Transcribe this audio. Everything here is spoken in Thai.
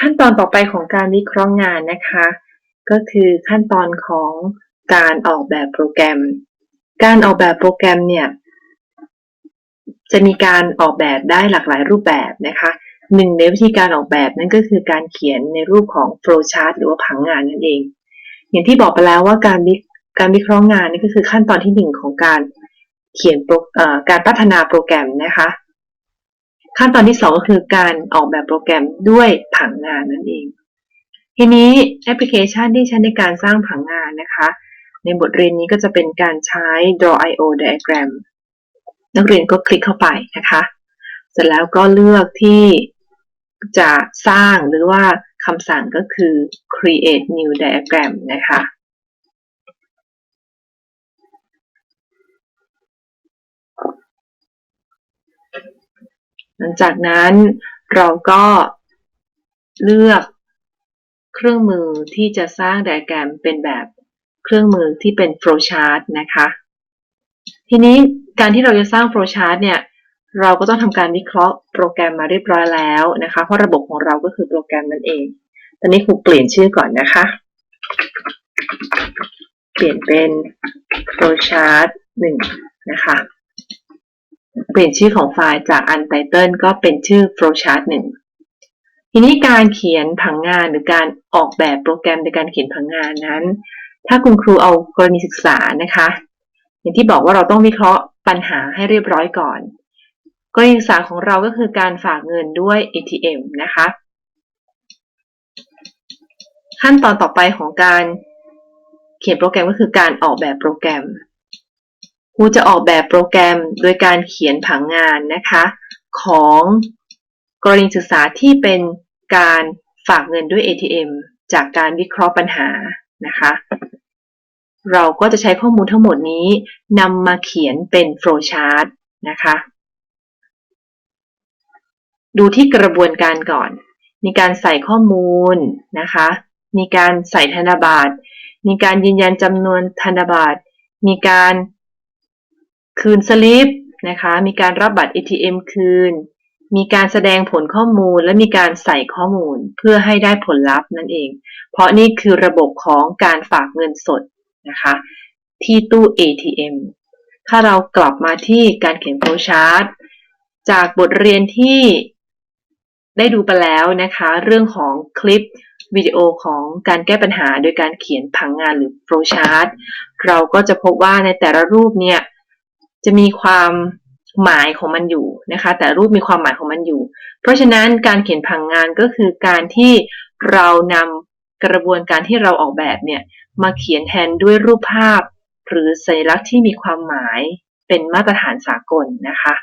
ขั้นตอนต่อไปของการวิเคราะห์งานนะคะ ก็คือขั้นตอนของการออกแบบโปรแกรม การออกแบบโปรแกรมเนี่ย จะมีการออกแบบได้หลากหลายรูปแบบนะคะหนึ่งในวิธีการออกแบบนั่นก็คือการเขียนในรูปของ flow chart หรือว่าผังงานนั่นเอง อย่างที่บอกไปแล้วว่าการวิการวิเคราะห์งานนี่ก็คือขั้นตอนที่หนึ่งของการเขียนโปรการพัฒนาโปรแกรมนะคะ ขั้นตอนที่สองก็คือการออกแบบโปรแกรมด้วยผังงานนั่นเอง ทีนี้แอปพลิเคชันที่ใช้ในการสร้างผังงานนะคะ ในบทเรียนนี้ก็จะเป็นการใช้ Draw.io diagram นักเรียนก็คลิกเข้าไปนะคะ เสร็จแล้วก็เลือกที่จะสร้างหรือว่าคำสั่งก็คือ create new diagram นะคะ หลังจากนั้นเราก็เลือกเครื่องมือที่จะสร้างไดอะแกรมเป็นแบบเครื่องมือที่เป็น flowchart นะคะ ทีนี้การที่เราจะสร้าง flowchart เนี่ย เราก็ต้องทำการวิเคราะห์โปรแกรมมาเรียบร้อยแล้วนะคะ เพราะระบบของเราก็คือโปรแกรมนั่นเอง ตอนนี้ครูเปลี่ยนชื่อก่อนนะคะ เปลี่ยนเป็น flowchart 1นะคะ เปลี่ยนชื่อของไฟล์จาก untitled ก็เป็นชื่อ flowchart 1ทีนี้การเขียนผังงานหรือการออกแบบโปรแกรมในการเขียนผังงานนั้น ถ้าคุณครูเอากรณีศึกษานะคะ อย่างที่บอกว่าเราต้องวิเคราะห์ปัญหาให้เรียบร้อยก่อน กรณีศึกษาของเราก็คือการฝากเงินด้วย ATM นะคะ ขั้นตอนต่อไปของการเขียนโปรแกรมก็คือการออกแบบโปรแกรม ครูจะออกแบบโปรแกรมโดยการเขียนผังงานนะคะ ของกรณีศึกษาที่เป็นการฝากเงินด้วย ATM จากการวิเคราะห์ปัญหานะคะ เราก็จะใช้ข้อมูลทั้งหมดนี้นำมาเขียนเป็น flowchart นะคะ ดูที่กระบวนการก่อน มีการใส่ข้อมูลนะคะ มีการใส่ธนบัตร มีการยืนยันจำนวนธนบัตร มีการ คืนสลิปนะคะ มีการรับบัตร ATM คืน มีการแสดงผลข้อมูล และมีการใส่ข้อมูลเพื่อให้ได้ผลลัพธ์นั่นเอง เพราะนี่คือระบบของการฝากเงินสดนะคะ ที่ตู้ ATM ถ้าเรากลับมาที่การเขียนโฟชาร์ตจากบทเรียนที่ได้ดูไปแล้วนะคะ เรื่องของคลิปวิดีโอของการแก้ปัญหาโดยการเขียนผังงานหรือ flowchart เราก็จะพบว่าในแต่ละรูปเนี่ย จะมีความหมายของมันอยู่นะคะ แต่รูปมีความหมายของมันอยู่ เพราะฉะนั้นการเขียนผังงานก็คือการที่เรานำกระบวนการที่เราออกแบบเนี่ยมาเขียนแทนด้วยรูปภาพ หรือสัญลักษณ์ที่มีความหมายเป็นมาตรฐานสากลนะคะ